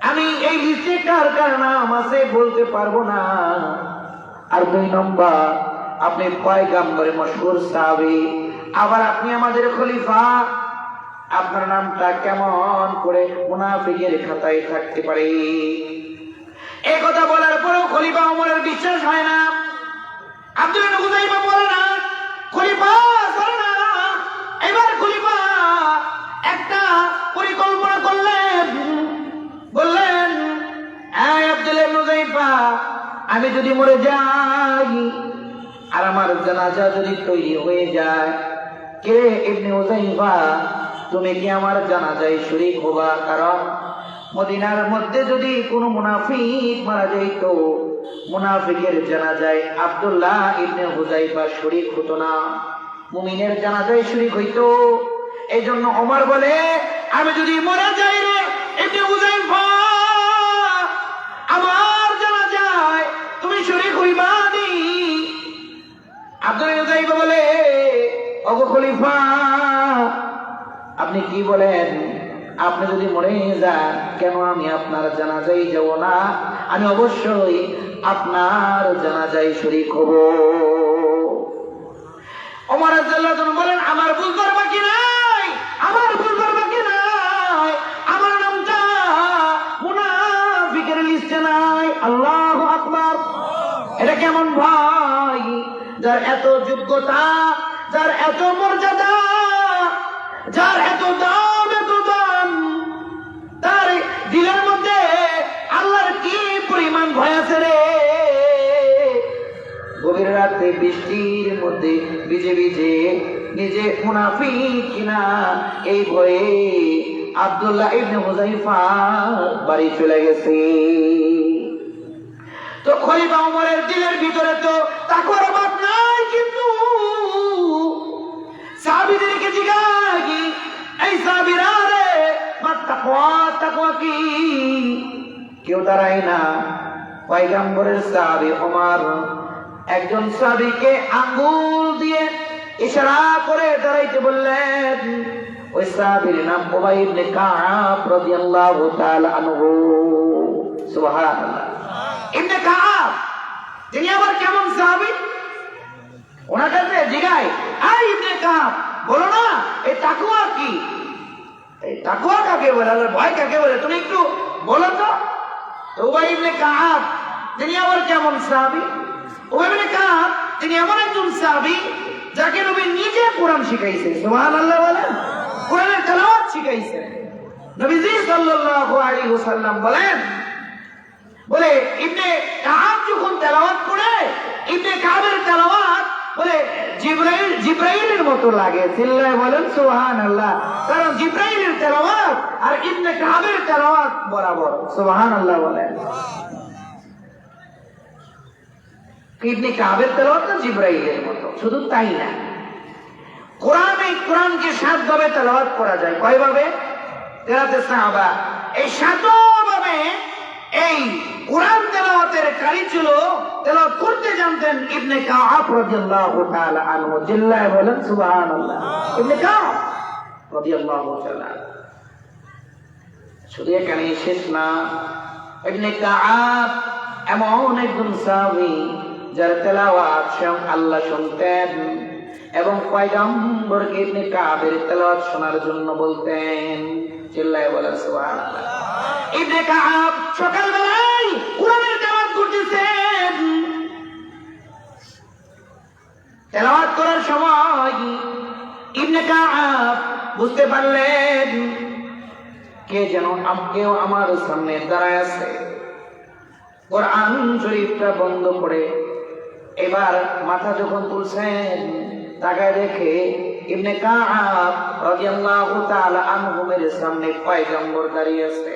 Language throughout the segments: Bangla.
আমি এই লিস্টে কার কার নাম আছে বলতে পারব না। আর দুই নম্বর, আপনি পয়গাম্বরে মশহুর সাহাবী। আবার আপনি আমাদের খলিফা। আপনার নামটা কেমন করে মুনাফিকের খাতায় থাকতে পারে? এই কথা বলার পরেও খলিফা ওমরের বিশ্বাস হয় না। আব্দুল হুজাইফা বলে না, খলিফা করে না। এবার খলিফা একটা পরিকল্পনা করলেন। বললেন আমি যদি মরে যাই, আর আমার জানাজা যদি তৈরি হয়ে যায়, কে ইবনে হুজাইফা তুমি কি আমার জানাজায় শরীক হবা? কারণ মদিনার মধ্যে যদি কোনো মুনাফিক মারা যাইত, মুনাফিকের জানাজায় আব্দুল্লাহ ইবনে হুজাইফা শরীক হতো না। মুমিনের জানাজায় শরীক হইতো। এই জন্য ওমর বলে, আমি যদি মরে যাই রে, ইবনে হুজাইফা শরীক হইবা নি আব্দুল হুজাইফা বলে ওগো খলিফা, আপনি কি বলেন? আপনি যদি মরে যান, কেন আমি আপনার জানাজাই যাব না? আমি অবশ্যই আপনার জানাজাই শরিক হব। রাদিয়াল্লাহু বলেন, আমার ভুল করবা কি নাই? আমার এটা কেমন ভাই, যার এত যোগ্যতা, যার এত মর্যাদা, যার এত দাম এত দাম, তার দিলের মধ্যে আল্লাহর কি পরিমাণ ভয় আছে রে? গভীর রাতে বৃষ্টির মধ্যে ভিজে ভিজে নিজে মুনাফি কিনা এই ভয়ে আব্দুল্লাহ ইবনে হুজাইফা বাড়ি চলে গেছে। তো খলিফা ওমরের দিলের ভিতরে তো তাকওয়ার অভাব নাই কিন্তু সাহাবীদেরকে জিজ্ঞাসি এই সাহাবীরা রে তাকওয়া তাকওয়া কি? কেউ দাঁড়ায় না। পয়গাম্বরের সাহাবী ওমর একজন সাহাবীকে আঙ্গুল দিয়ে ইশারা করে দাঁড়াইতে বললেন, ওই সাহাবীর নাম উবাই ইবনে কাব রাদিয়াল্লাহু তাআলা আনহু। সুবহানাল্লাহ। কাব তিনি আবার কেমন সাহাবী? ওনার কাছে জিগাই আই ইবনে কাব বলো না, এই তাকুয়া কি? এই তাকুয়া কাকে বলে? আল্লাহর ভয় কাকে বলে? তুমি একটু বলো তো। উবাই ইবনে কাব তিনি আবার কেমন সাহাবী? উবাই ইবনে কাব তিনি এমন একজন সাহাবী, যাকে নবী নিজে কোরআন শিখাইছে। সুবহানাল্লাহ বলেন কোরআনের তেলাওয়াত শিখাইছে। নবীজি সাল্লাল্লাহু আলাইহি ওয়াসাল্লাম বলেন বলে, ইবনে কাব যখন তেলাওয়াত করে, ইবনে কাবের তেলাওয়াত বলে, জিব্রাইল, জিব্রাইলের মতো লাগে। চিল্লায় বলেন, সুবহানাল্লাহ। কারণ জিব্রাইলের তেলাওয়াত আর ইবনে তেলাওয়াত বরাবর, সুবহানাল্লাহ বলেন। ইবনে তেলাওয়াত না জিব্রাইলের মতো, শুধু তাই না। কোরআনে, কোরআনকে সাত ভাবে তেলাওয়াত করা যায়। কয় ভাবে তেরাতে সাহাবা। এই সাতভাবে এই কোরআন তেলাওয়াতের কারি ছিল তেলাওয়াত করতে জানতেন ইবনে কাআব রাদিয়াল্লাহু তাআলা আনহু, জিল্লায় বলেন সুবহানাল্লাহ। ইবনে রাদিয়াল্লাহু তাআলা শুধু এখানে শেষ না, ইবনে এমন একজন সাহাবী যার তেলাওয়াত স্বয়ং আল্লাহ শুনতেন এবং পয়গম্বরকে ইবনে তেলাওয়াত শোনার জন্য বলতেন চিল্লায় বলেন সুবহানাল্লাহ। ইবনে কাব সকালবেলায় কোরআনের তেলাওয়াত করতেছেন। তেলাওয়াত করার সময় ইবনে কাব বুঝতে পারলেন, কে যেন কেউ আমার সামনে দাঁড়ায় আছে। কোরআন শরীফটা বন্ধ করে এবার মাথা যখন তুলছেন, তাকায় দেখে ইবনে কাআব রাদিয়াল্লাহু তাআলা আনহুমের সামনে পয়গম্বর দাঁড়িয়ে আছে।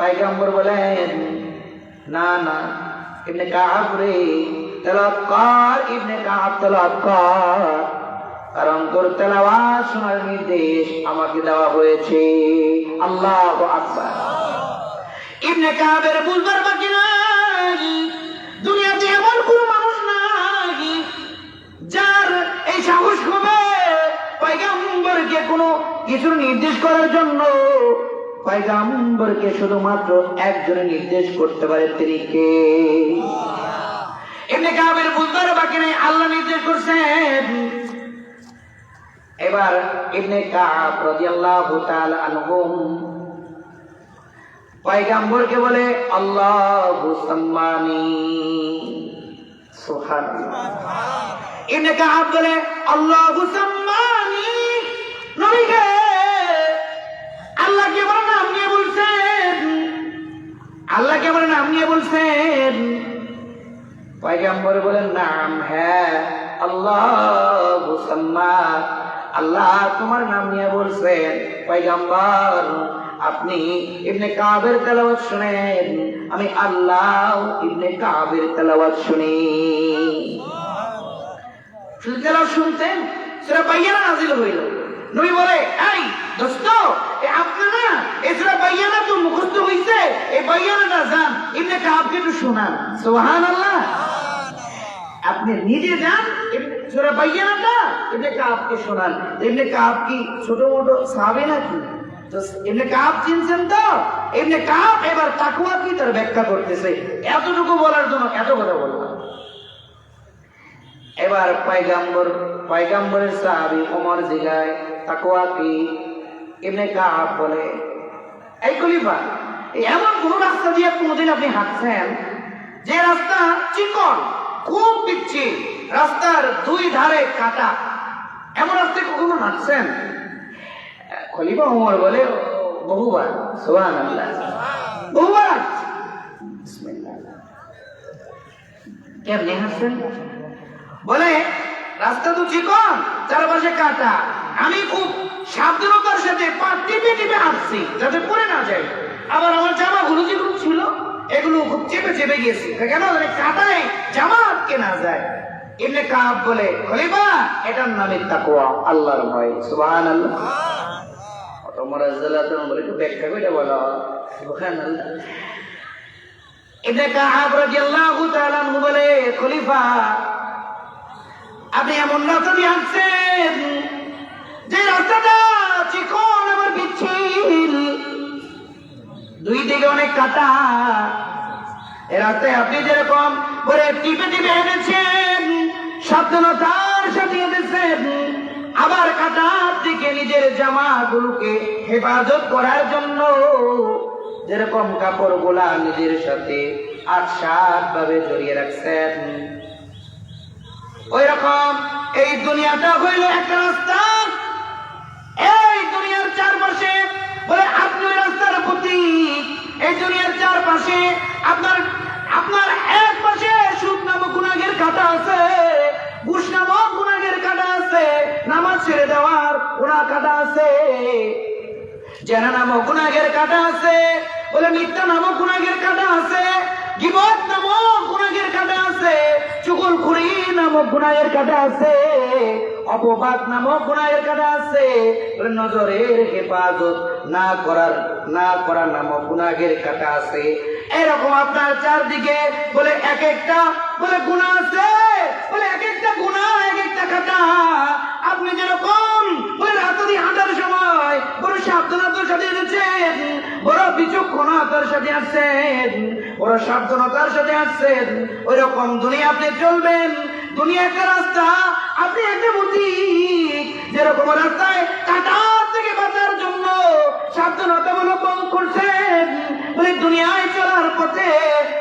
পাইগাম্বর বলেন, না না, ইবনে কাব রে কাব তেলাওয়াত কর। কারণ তোর শোনার নির্দেশ আমাকে দেওয়া হয়েছে। আল্লাহ আকবার। ইবনে কাবের বুঝবার বাকি নাই। দুনিয়াতে এমন কোন মানুষ নাই যার এই সাহস হবে পয়গাম্বরকে কোনো কিছুর নির্দেশ করার জন্য পয়গাম্বরকে শুধুমাত্র একজনে নির্দেশ করতে পারে তিনি কে? এমনি কাবের বুঝবার বাকি নেই আল্লাহ নির্দেশ করছেন। এবার ইবনে কাব রাদিয়াল্লাহু তাআলা আনহুম পয়গাম্বরকে বলে আল্লাহু সাম্মানি। সুবহানাল্লাহ। ইবনে কাব বলে আল্লাহু সাম্মানি। আল্লাহকে বলে নাম নিয়ে বলছেন। পয়গাম্বর বলেন, নাম হ্যাঁ আল্লাহ আল্লাহ তোমার নাম নিয়ে বলছেন, পয়গাম্বর, আপনি ইবনে কাবের তেলাওয়াত শুনেন। আমি আল্লাহ ইবনে কাবের তেলাওয়াত শুনি। তেলাওয়াত শুনতেন সেটা বাইয়ানা নাজিল হইল। নবী বলে এই দোস্ত এ আপনারা এ সেটা বাইয়ানা তো মুখস্থ হইছে এই বাইয়ানাটা যান ইবনে কাবকে একটু আল্লাহ আপনি নিজে যান সুরা বাইয়ানাটা ইবনে কাবকে শোনান। ইবনে কাব কি ছোট মোটো সাবে নাকি? তো ইবনে কাব চিনছেন তো? ইবনে কাব এবার তাকওয়া কি তার ব্যাখ্যা করতেছে? এতটুকু বলার জন্য এত কথা বললাম। এবার পাইগাম্বর পাইগাম্বরের সাহাবি ওমর জিগায় তাকওয়া কি ইবনে কাব বলে, এই খলিফা এমন কোন রাস্তা দিয়ে কোনোদিন আপনি হাঁটছেন? যে রাস্তা চিকন, খুব পিচ্ছি রাস্তার দুই ধারে কাটা। এমন রাস্তায় কখনো হাঁটছেন? খলিফা ওমর বলে বহুবার সোহান বহুবার। হাঁটছেন? বলে, রাস্তা তো চিকন, চারপাশে কাটা। আমি খুব সাবধানতার সাথে পা টিপে টিপে হাঁটছি, যাতে পড়ে না যায়। আবার আমার জামা গুলো যেগুলো ছিল এগুলো খুব চেপে চেপে গিয়েছি। কেন? জানি কাটায় জামা আটকে না যায়। এমনি কাপ বলে, খলিফা, এটার নামে তাকুয়া আল্লাহর ভয়। সুবহান আল্লাহ বলে বলো খলিফা, আপনি এমন দিয়ে হাঁটছেন যে রাস্তাটা চিকন, আবার বিচ্ছিল। দুই দিকে অনেক কাটা এ আপনি যেরকম করে টিপে টিপে হেঁটেছেন সাবধানতার সাথে হেঁটেছেন, আবার কাটার দিকে নিজের জামাগুলোকে হেফাজত করার জন্য যেরকম কাপড়গুলা নিজের সাথে আটসাট ভাবে জড়িয়ে রাখছেন। ওই রকম এই দুনিয়াটা হইল একটা রাস্তা। এই দুনিয়ার চারপাশে বলে আপনি রাস্তার প্রতীক। এই দুনিয়ার চারপাশে আপনার আপনার এক পাশে সুদ নামক গুণাগের কাটা আছে, ঘুষ নামক গুণাগের কাটা আছে, নামাজ ছেড়ে দেওয়ার গুণা কাটা আছে, জেনা নামক গুণাগের কাটা আছে, বলে মিথ্যা নামক গুণাগের কাটা আছে, গিবত নামক গুণাগের কাটা আছে চুগল খুরি নামক গুণাগের কাটা আছে। অপবাদ নামক গুণাগের কাটা আছে। নজরের হেফাজত না করার না করার নামক গুণাগের কাটা আছে। এরকম আপনার চারদিকে বলে এক একটা বলে গুণা আছে, বলে এক একটা গুণা, এক একটা কাটা আপনি যেরকম বলে রাত্রি হাঁটার সময় বড় সাবধানতার সাথে এনেছেন, বড় বিচক্ষণতার সাথে আসছেন বড় সাবধানতার সাথে আসছেন ওই রকম দুনিয়া আপনি চলবেন দুনিয়া একটা রাস্তা আপনি একটা বুদ্ধি যেরকম রাস্তায় কাটার থেকে বাঁচার জন্য সাবধানতা অবলম্বন করছেন বলে দুনিয়ায় চলার পথে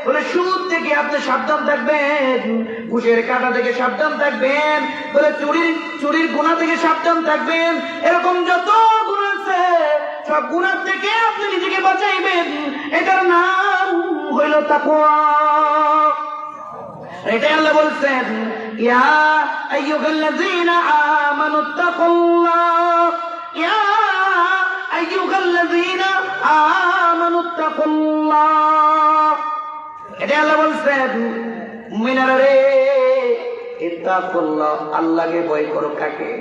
বলে সুদ থেকে আপনি সাবধান থাকবেন, ঘুষের কাটা থেকে সাবধান থাকবেন, বলে চুরির চুরির গুণা থেকে সাবধান থাকবেন। এরকম যত গুণ আছে, সব গুণার থেকে আপনি নিজেকে বাঁচাইবেন। এটার নাম হইল তাকুয়া এটাই আল্লাহ বলছেন يا أيها الذين آمنوا اتقوا الله. يا أيها الذين آمنوا اتقوا الله. এটা আল্লাহ বলছেন মুমিনারা রে ইত্তাকুল্লাহ আল্লাহকে ভয় করো কাকে?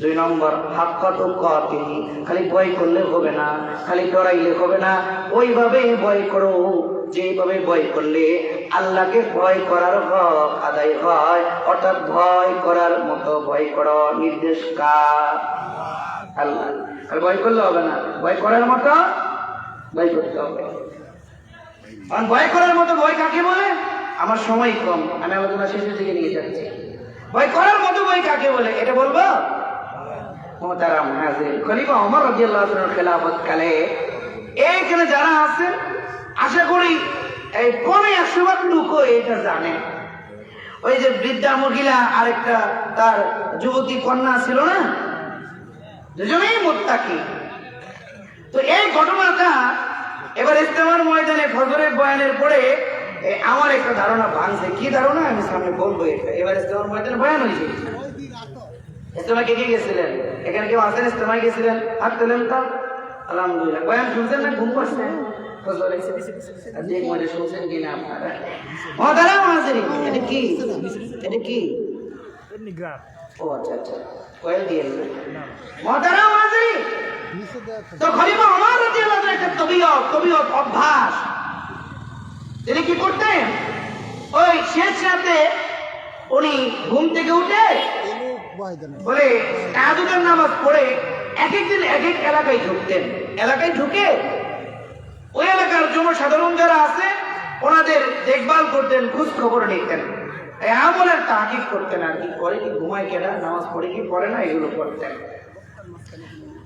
দুই নম্বর হাক্কাত কাতিহি খালি বই করলে হবে না, খালি ডরাইলে হবে না ওইভাবে বই করো। যেভাবে ভয় করলে আল্লাহকে ভয় করার হক আদায় হয়, অর্থাৎ ভয় করার মতো ভয় করো নির্দেশ কার? আল্লাহ। আর ভয় করলে হবে না। ভয় করার মতো ভয় করতে হবে। কারণ ভয় করার মতো ভয় কাকে বলে? আমার সময় কম, আমি আলোচনা শেষের দিকে নিয়ে যাচ্ছি। ভয় করার মতো ভয় কাকে বলে? এটা বলব? মোহতারাম হাজির। খলিফা ওমর রাদিয়াল্লাহু আনহুর খেলাফত কালে এইখানে যারা আছেন আশা করি এই পনে একশো লোকও এটা জানে। ওই যে বৃদ্ধা মহিলা আরেকটা, তার যুবতী কন্যা ছিল না? দুজনেই মোত্তাকি। তো এই ঘটনাটা এবার ইস্তেমার ময়দানে ফজরের বয়ানের পরে আমার একটা ধারণা ভাঙছে। কি ধারণা? আমি সামনে বলব এটা। এবার ইস্তেমার ময়দানে বয়ান হয়েছে। ইস্তেমা কে কে গেছিলেন? এখানে কেউ আসেন ইস্তেমায় গেছিলেন? হাত তোলেন তো। আলহামদুলিল্লাহ। বয়ান শুনছেন না? ঘুম পাচ্ছে? শুনছেন কিনা আপনারা? দাঁড়া এটা কি? এটা কি? ও আচ্ছা আচ্ছা। কয়েল দিয়ে মহাদারা মাঝারি তো খলিফা আমার রাদিয়াল্লাহু আনহু একটা তবিয়ত তবিয়ত অভ্যাস। তিনি কি করতেন? ওই শেষ রাতে উনি ঘুম থেকে উঠে বলে তাহাজুদের নামাজ পড়ে এক একদিন এক এক এলাকায় ঢুকতেন। এলাকায় ঢুকে ওই এলাকার জনসাধারণ যারা আছে, ওনাদের দেখভাল করতেন খোঁজ খবর নিতেন আমলের তাহাকিক করতেন আর কি, করে কি ঘুমায় কেনা নামাজ পড়ে কি পড়ে না, এগুলো করতেন।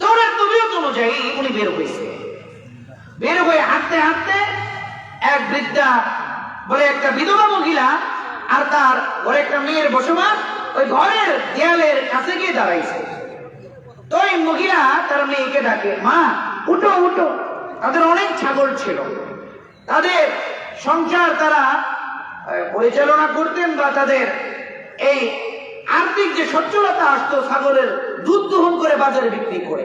তো ওনার তবিয়ত অনুযায়ী উনি বের হয়েছে বের হয়ে হাঁটতে হাঁটতে এক বৃদ্ধা, বলে একটা বিধবা মহিলা আর তার ঘরে একটা মেয়ের বসবাস, ওই ঘরের দেয়ালের কাছে গিয়ে দাঁড়াইছে। তো এই মহিলা তার মেয়েকে ডাকে, মা, উঠো উঠো। তাদের অনেক ছাগল ছিল। তাদের সংসার তারা পরিচালনা করতেন বা তাদের এই আর্থিক যে সচ্ছলতা আসতো, ছাগলের দুধ দহন করে বাজারে বিক্রি করে।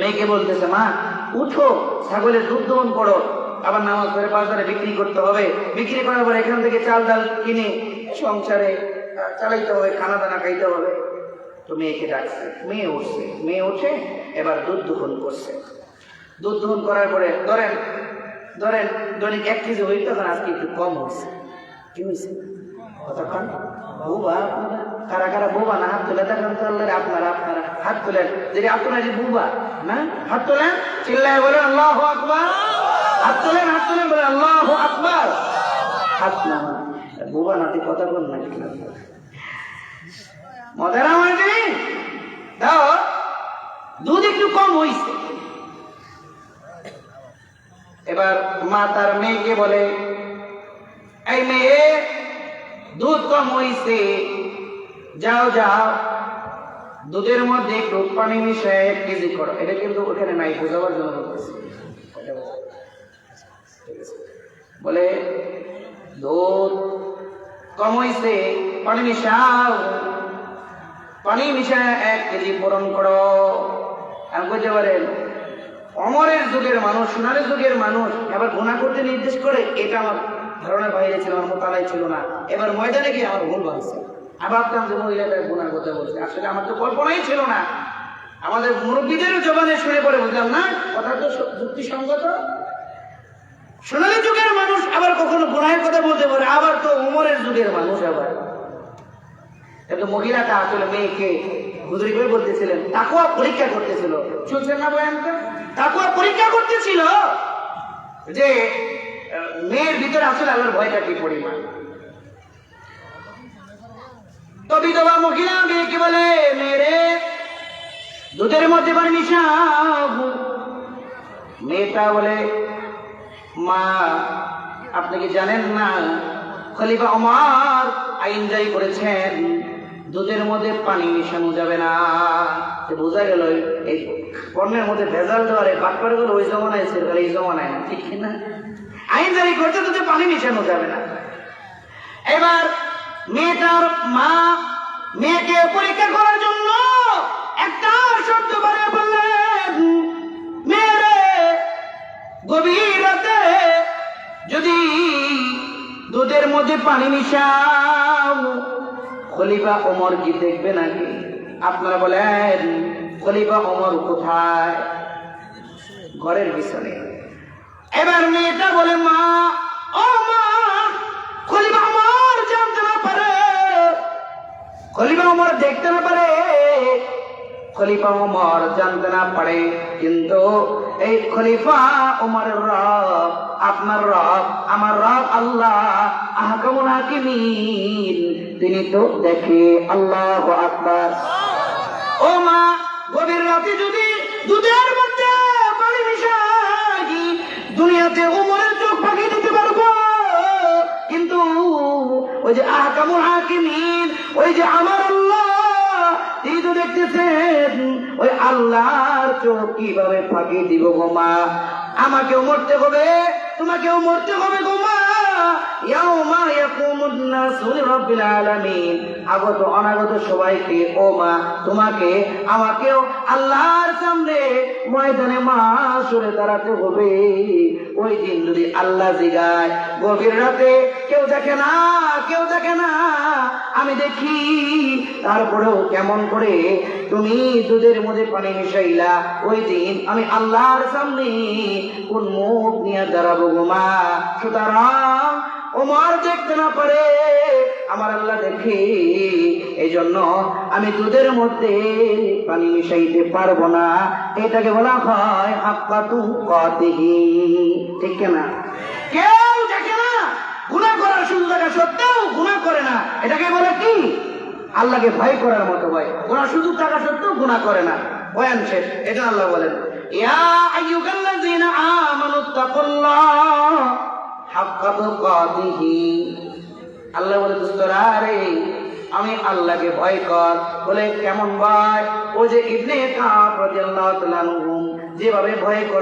মেয়েকে বলতেছে, মা, উঠো, ছাগলের দুধ দহন করো। আবার নামাজ পড়ে বাজারে বিক্রি করতে হবে। বিক্রি করার পর এখান থেকে চাল ডাল কিনে সংসারে চালাইতে হবে, খানা দানা খাইতে হবে। তো মেয়েকে ডাকছে। মেয়ে উঠছে। মেয়ে উঠে এবার দুধ দহন করছে। দুধ দহন করার পরে, ধরেন ধরেন দৈনিক এক কেজি হইতো তখন আজকে একটু কম হয়েছে কি হয়েছে কতক্ষণ? বুবা কারা কারা বুবা না হাত তুলে দেখেন তাহলে আপনারা আপনারা। হাত তুলেন। যদি আপনারা যে বুবা, না? হাত তোলেন, চিল্লায় বলেন, আল্লাহ আকবার। হাত তোলেন হাত তোলেন, বলেন, আল্লাহ আকবার। হাত না বুবা নাতি কথা বল না? মজার আমাদের দাও। দুধ একটু কম হইছে। এবার মা তার মেয়েকে বলে, এই মেয়ে, দুধ কম হইছে। যাও যাও। দুধের মধ্যে একটু পানি মিশিয়ে এক কেজি করো। এটা কিন্তু ওখানে নাই, বোঝাবার জন্য বলে, দুধ কম হইছে, পানি মিশাও। পানি মিশায় এক কেজি পূরণ করো। আমি বলতে পারেন, অমরের যুগের মানুষ সোনারের যুগের মানুষ এবার গুণা করতে নির্দেশ করে, এটা আমার ধারণার বাইরে ছিল, আমার মোতালাই ছিল না। এবার ময়দানে গিয়ে আমার ভুল আমি ভাবতাম যে মহিলাটা গুণার কথা বলছে। আসলে আমার তো কল্পনাই ছিল না। আমাদের মুরব্বীদেরও জবানে শুনে পরে বুঝলাম, না, কথা তো যুক্তিসঙ্গত। সোনালী যুগের মানুষ আবার কখনো গুণায়ের কথা বলতে পারে, আবার তো উমরের যুগের মানুষ আবার। কিন্তু মহিলাটা আসলে মেয়েকে হুজুরি করে বলতেছিলেন, তাকুয়া পরীক্ষা করতেছিল। শুনছেন না বয়ানটা তাকুয়া পরীক্ষা করতেছিল যে মেয়ের ভিতরে আসলে আল্লাহর ভয়টা কি পরিমাণ? তো বিধবা মহিলা মেয়েকে বলে মেরে দুধের মধ্যে পানি মিশাও। মেয়েটা বলে, মা, আপনি কি জানেন না, খলিফা ওমর আইন জারি করেছেন? দুধের মধ্যে পানি মিশানো যাবে না। বোঝা গেল, এই পণ্যের মধ্যে ভেজাল দেওয়ার এই করে ওই জমানায় ছিল এই জমানায় না, ঠিক না? আইন জারি করছে দুধে পানি মিশানো যাবে না। এবার মেয়েটার মা মেয়েকে পরীক্ষা করার জন্য একটা শব্দ বারে বললেন, মেয়েরে, গভীর রাতে যদি দুধের মধ্যে পানি মিশাও খলিফা ওমর কি দেখবে নাকি? আপনারা বলেন, খলিফা ওমর কোথায়? ঘরের পিছনে। এবার মেয়েটা বলে, মা, ও মা, খলিফা ওমর জানতে না পারে। খলিফা ওমর দেখতে না পারে। খলিফা ওমর জানতে না পারে। কিন্তু এই খলিফা ওমরের রব, আপনার রব, আমার রব আল্লাহ, আহকামুল হাকিমিন। তিনি তো দেখে আল্লাহ আকবার। ও মা, গভীর রাতে যদি দুধের মধ্যে পানি মিশাই, দুনিয়াতে উমরের চোখ পাখি দিতে পারব। কিন্তু ওই যে আহকামুল হাকিমিন, ওই যে আমার আল্লাহ তিনি তো দেখতেছেন, ওই আল্লাহর চোখ কীভাবে ফাঁকি দিব গো মা? আমাকেও মরতে হবে, তোমাকেও মরতে হবে গো আগত, অনাগত সবাইকে, ও মা, তোমাকে, আমাকেও আল্লাহর সামনে ময়দানে দাঁড়াতে হবে। ওই দিন যদি আল্লাহ জিগায়, গভীর রাতে কেউ দেখে না, কেউ দেখে না, আমি দেখি তারপরেও কেমন করে তুমি দুধের মধ্যে পানি মিশাইলা, ওই দিন আমি আল্লাহর সামনে কোন মুখ নিয়ে দাঁড়াবো গোমা সুতরাং ওমর দেখতে না পারে। আমার আল্লাহ দেখে এই জন্য আমি দুধের মধ্যে পানি মিশাইতে পারব না। এটাকে বলা হয় হাক্কাতু কতিহি ঠিক না কেউ দেখে না। গুণা করার সুযোগ থাকা সত্ত্বেও গুণা করে না। এটাকে বলে কি? আল্লাহকে ভয় করার মতো ভয়। গুণা সুযোগ থাকা সত্ত্বেও গুণা করে না। বয়ান শেষ। এটা আল্লাহ বলেন, ইয়া আইয়ুহাল্লাযীনা আমানুত্তাকুল্লাহ আল্লাহ বলে, দোস্তরা রে, আমি আল্লাহকে ভয় কর। বলে, কেমন ভয় ও যে ইবনে কাব রাদিয়াল্লাহু তাআলা যেভাবে ভয় করে